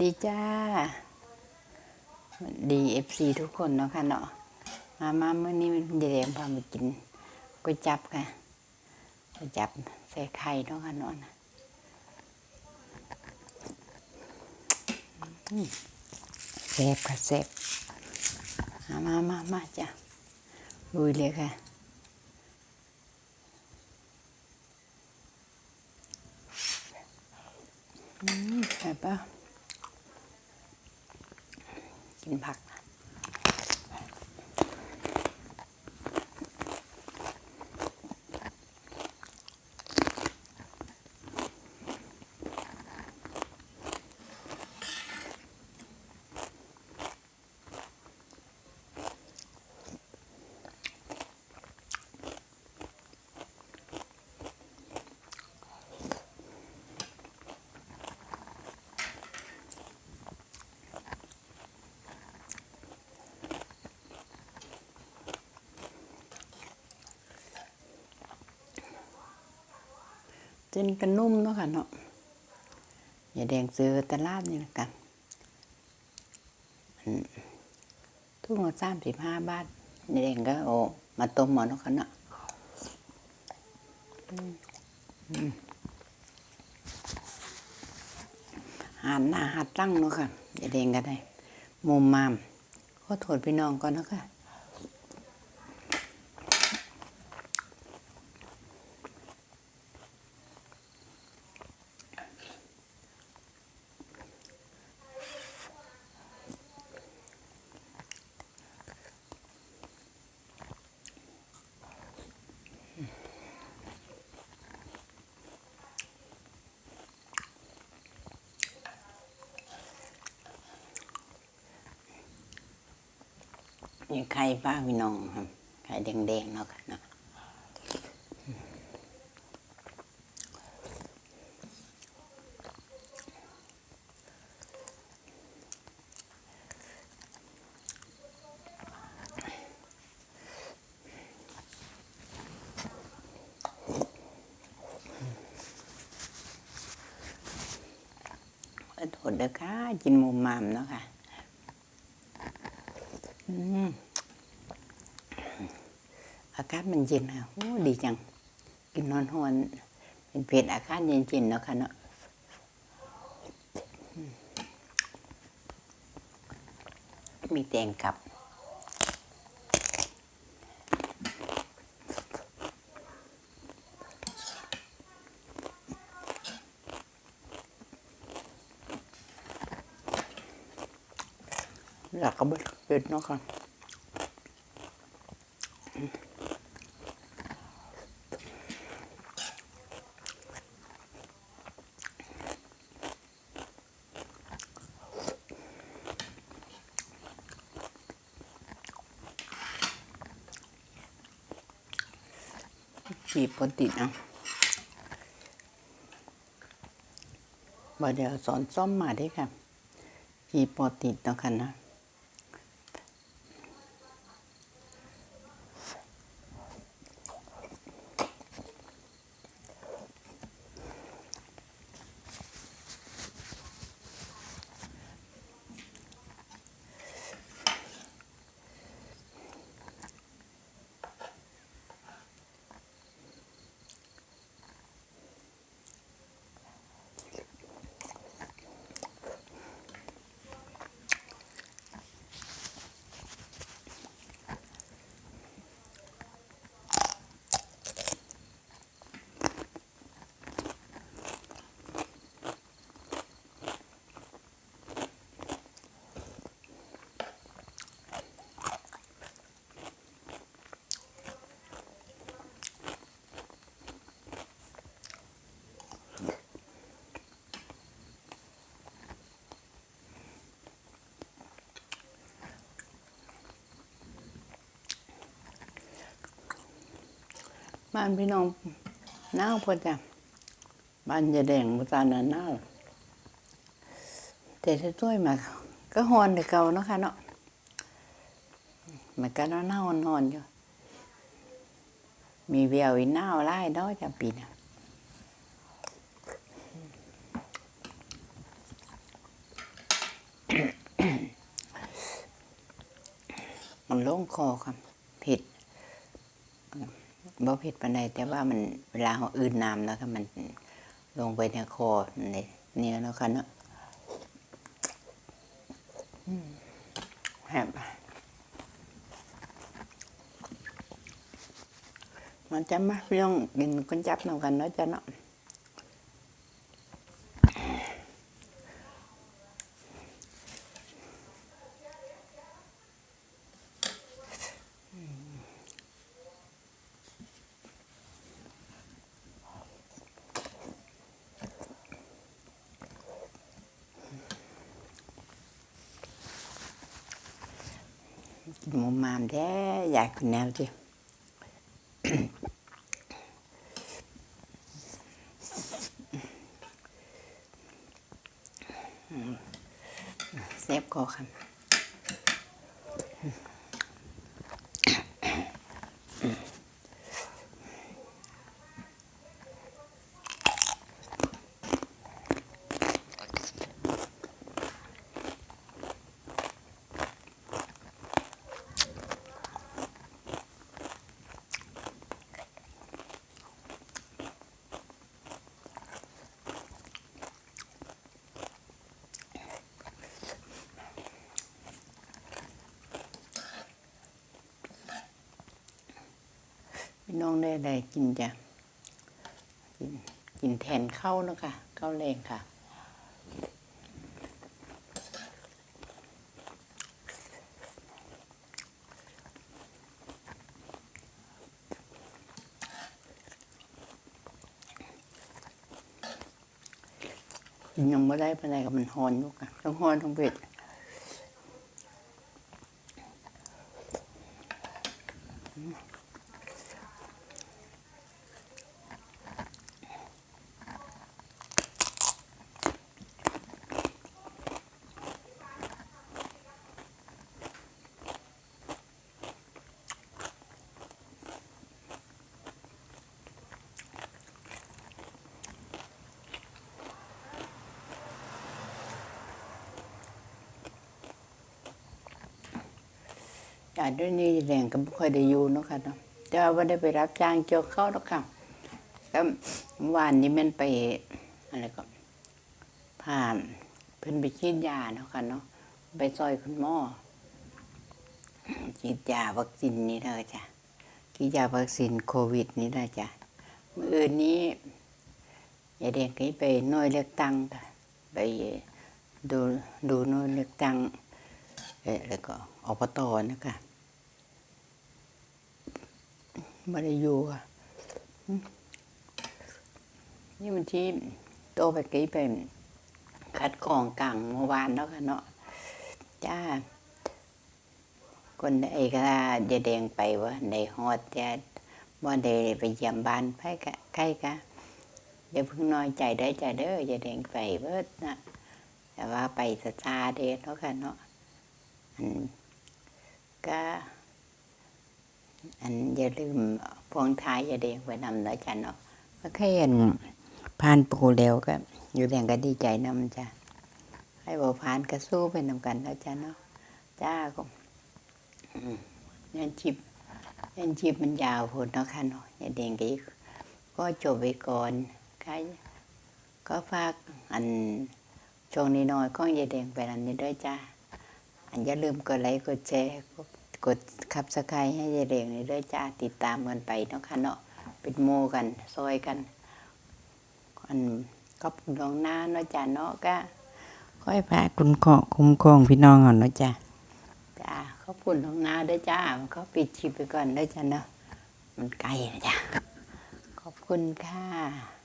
ดีจ้าดีเอฟซีทุกคนเนาะค่ะเนาะมามาเมื่อนี้มันจะเรียงพามากินก๋วยจับค่ะก๋วยจับใส่ไข่เนาะค่ะเนาะอืมแซ่บค่ะแซ่บมามามามาจ้ะลุยเลยค่ะอืมใช่ปะ กินผัก จนกันนุ่มเนาะค่ะเนาะอย่าแดงซื้อตลาดนี่ละกันทุกคนสามสิบห้าบาทอย่าแดงก็โอ้มาต้มหมอเนาะค่ะเนาะหาดหน้าหาดตั้งเนาะค่ะอย่าแดงก็ได้มุมมามขอโทษพี่น้องก่อนเนาะค่ะ นี่ไข่ป้าพี่น้องครับไข่แดงๆเนาะค่ะเนาะอโทษเด้อค่ะกินมุมมามเนาะค่ะ อากาศมันเย็นอะโอ้ดีจัง กินนอนหอนเป็นเผ็ดอากาศเย็นๆเนาะค่ะเนาะมมีแตงกับ แล้วก็เบิดเผ็ดเนาะค่ะจีบปกติเนะบ่เดี๋ยวสอนซ่อมมาได้ค่ะจีบปกติเนาะค่ะนะ บ้านพี่น้องน้าพอจ้ะบ้านจะแดงมุตานาน่าแต่ถ้าต้วยมาก็หอนแต่เก่าเนาะค่ะเนาะมันก็น่าหอนหอนอยู่มีเววอีน่าวไล่เนอยจะปีน่ะมันล่งคอค่ะผิด บ่ผิดปานใดแต่ว่ามันเวลาเราอื่นน้ำแล้วก็มันลงไปในคอในเนื้อแล้วค่ะเนาะอืมแฮบมันจะมาพี่น้องกินกันจับนำกันเนาะจ้ะเนาะ หมูมามแท้อยากคุณแนวจิเซฟก็ค่ะ พี่น้องได้อะไรกินจ้ะกินกินแทนข้าวนะคะข้าวแรงค่ะยังไม่ได้ไปไหนกับมันฮอนอยู่ค่ะทั้งฮอนทั้งเผ็ดจาด้วยนี่แรงก็ไม่ค่อยได้อยู่เนาะค่ะเนาะแต่ว่าได้ไปรับจ้างเกี่ยวข้าวเนาะค่ะแล้ววานนี้มันไปอะไรก็ผ่านเพิ่นไปฉีดยาเนาะค่ะเนาะไปซอยคุณหมอฉีดยาวัคซีนนี่เด้อจ้ะฉีดยาวัคซีนโควิด นี่นะจ้ะมื่ออื่นนี้ยายแดงก็ไปน่วยเลือกตั้งค่ะไปดูดูน่วยเลือกตั้งเอ่อแล้วก็อบตนะคะ ไม่ได้อยู่ค่ะ นี่มันที่โตไปกี้ไปคัดกรองกลางเมื่อวานแล้วค่ะเนาะจ้า คนไอ้ก็จะแดงไปว่าในฮอดจะว่าได้ไปเยี่ยมบ้านไผกะใกล้กะอย่าเพิ่งน้อยใจได้ใจเด้ออย่าแดงไปเบิดนะแต่ว่าไปสตาเดชเนาะค่ะเนาะก็ อันอย่าลืมพวงท้ายอย่าแดงไปนำนะจ๊ะเนาะก็แค่เห็นผ่านปูแล้วก็อยู่แดงก็ดีใจนำจ้ะให้บ่ผ่านก็สู้ไปนำกันนะจ๊ะเนาะจ้าก็ยันจิบยันจิบมันยาวโพดเนาะค่ะเนาะอย่าเด้งก็อีกก็จบไปก่อนค่ะก็ฝากอันช่วงนี้น้อยก็อย่าเด้งไปนันนี้ด้วยจ้าอันอย่าลืมกดไลค์กดแชร์ กดคับสไครให้ย่าเด้งนี่ด้วยจ้าติดตามกันไปเนาะค่ะเนาะเป็นโมกันซอยกันอันก็ปุ่นลองหน้าเนาะจ้าเนาะก็ค่อยพาคุณขอคุ้มครองพี่น้องก่อนเนาะจ้าจ้าเขาปุ่นของนาด้วยจ้ามันก็ปิดชิปไปก่อนด้วยจ้าเนาะมันไกลนะจ้าขอบคุณค่ะ